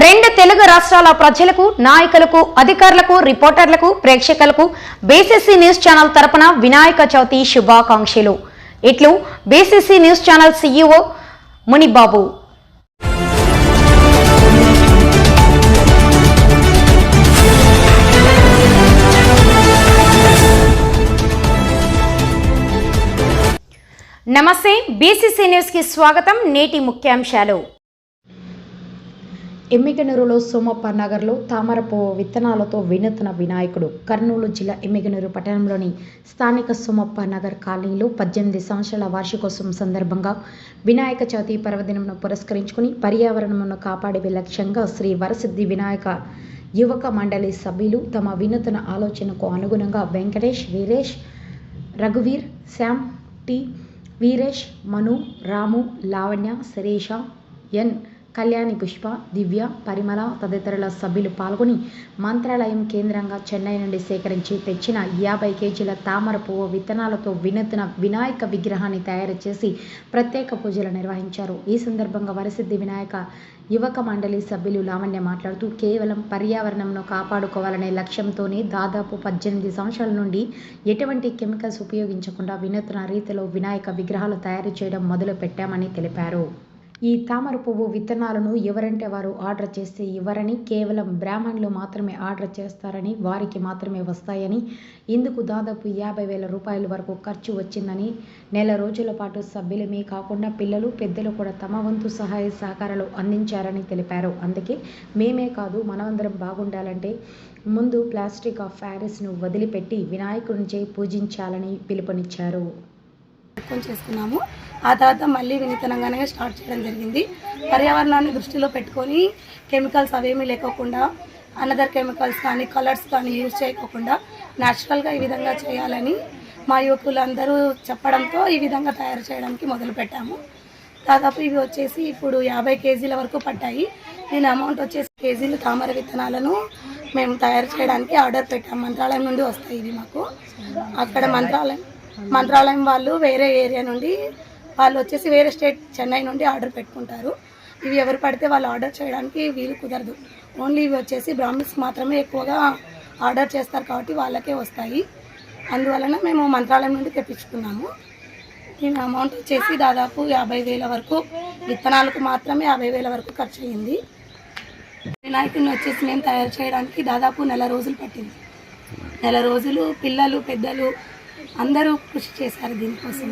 రెండు తెలుగు రాష్ట్రాల ప్రజలకు నాయకులకు అధికారులకు రిపోర్టర్లకు ప్రేక్షకులకు బీసీసీ న్యూస్ ఛానల్ తరపున వినాయక చవితి శుభాకాంక్షలు. ఇట్లు BCC news channel CEO Munibabu. నమస్తే బీసీసీ న్యూస్కి స్వాగతం నేటి ముఖ్యాంశాలు. ఎమ్మిగనూరులో సోమప్ప నగర్లో తామరపు విత్తనాలతో వినూత్న వినాయకుడు. కర్నూలు జిల్లా ఎమ్మిగనూరు పట్టణంలోని స్థానిక సోమప్ప నగర్ కాలనీలో పద్దెనిమిది సంవత్సరాల వార్షికోత్సవం సందర్భంగా వినాయక చవితి పర్వదినంను పురస్కరించుకుని పర్యావరణమును కాపాడే లక్ష్యంగా శ్రీ వరసిద్ధి వినాయక యువక మండలి సభ్యులు తమ వినూత్న ఆలోచనకు అనుగుణంగా వెంకటేష్ వీరేష్ రఘువీర్ శ్యామ్ టి వీరేష్ మను రాము లావణ్య శిరీష ఎన్ కళ్యాణి పుష్ప దివ్య పరిమళ తదితరుల సభ్యులు పాల్గొని మంత్రాలయం కేంద్రంగా చెన్నై నుండి సేకరించి తెచ్చిన యాభై కేజీల తామర పువ్వు విత్తనాలతో వినూత్న వినాయక విగ్రహాన్ని తయారు చేసి ప్రత్యేక పూజలు నిర్వహించారు. ఈ సందర్భంగా వరసిద్ధి వినాయక యువక మండలి సభ్యులు లావణ్య మాట్లాడుతూ కేవలం పర్యావరణంను కాపాడుకోవాలనే లక్ష్యంతోనే దాదాపు పద్దెనిమిది సంవత్సరాల నుండి ఎటువంటి కెమికల్స్ ఉపయోగించకుండా వినూత్న రీతిలో వినాయక విగ్రహాలు తయారు చేయడం మొదలు పెట్టామని తెలిపారు. ఈ తామర పువ్వు విత్తనాలను ఎవరంటే వారు ఆర్డర్ చేస్తే ఇవ్వరని కేవలం బ్రాహ్మణులు మాత్రమే ఆర్డర్ చేస్తారని వారికి మాత్రమే వస్తాయని ఇందుకు దాదాపు యాభై వేల రూపాయల వరకు ఖర్చు వచ్చిందని నెల రోజుల పాటు సభ్యులమే కాకుండా పిల్లలు పెద్దలు కూడా తమ వంతు సహాయ సహకారాలు అందించారని తెలిపారు. అందుకే మేమే కాదు మనమందరం బాగుండాలంటే ముందు ప్లాస్టిక్ ఆఫ్ ప్యారిస్ను వదిలిపెట్టి వినాయకుడిని పూజించాలని పిలుపునిచ్చారు. చేస్తున్నాము. చేసుకున్నాము ఆ తర్వాత మళ్ళీ వినూతనంగానే స్టార్ట్ చేయడం జరిగింది. పర్యావరణాన్ని దృష్టిలో పెట్టుకొని కెమికల్స్ అవేమీ లేకోకుండా అనదర్ కెమికల్స్ కానీ కలర్స్ కానీ యూజ్ చేయకోకుండా న్యాచురల్గా ఈ విధంగా చేయాలని మా యువకులందరూ చెప్పడంతో ఈ విధంగా తయారు చేయడానికి మొదలుపెట్టాము దాదాపు ఇవి వచ్చేసి ఇప్పుడు యాభై కేజీల వరకు పట్టాయి నేను అమౌంట్ వచ్చేసి కేజీలు తామర విత్తనాలను మేము తయారు చేయడానికి ఆర్డర్ పెట్టాము మంత్రాలయం నుండి వస్తాయి ఇవి మాకు. అక్కడ మంత్రాలయం మంత్రాలయం వాళ్ళు వేరే ఏరియా నుండి వాళ్ళు వచ్చేసి వేరే స్టేట్ చెన్నై నుండి ఆర్డర్ పెట్టుకుంటారు. ఇవి ఎవరు పడితే వాళ్ళు ఆర్డర్ చేయడానికి వీలు కుదరదు. ఓన్లీ ఇవి వచ్చేసి బ్రాహ్మిన్స్ మాత్రమే ఎక్కువగా ఆర్డర్ చేస్తారు కాబట్టి వాళ్ళకే వస్తాయి. అందువలన మేము మంత్రాలయం నుండి తెప్పించుకున్నాము. దీని అమౌంట్ వచ్చేసి దాదాపు యాభై వేల వరకు విత్తనాలకు మాత్రమే యాభై వేల వరకు ఖర్చు అయ్యింది. వినాయకుడిని వచ్చేసి మేము తయారు చేయడానికి దాదాపు నెల రోజులు పట్టింది. నెల రోజులు పిల్లలు పెద్దలు అందరూ కృషి చేశారు దీనికోసం.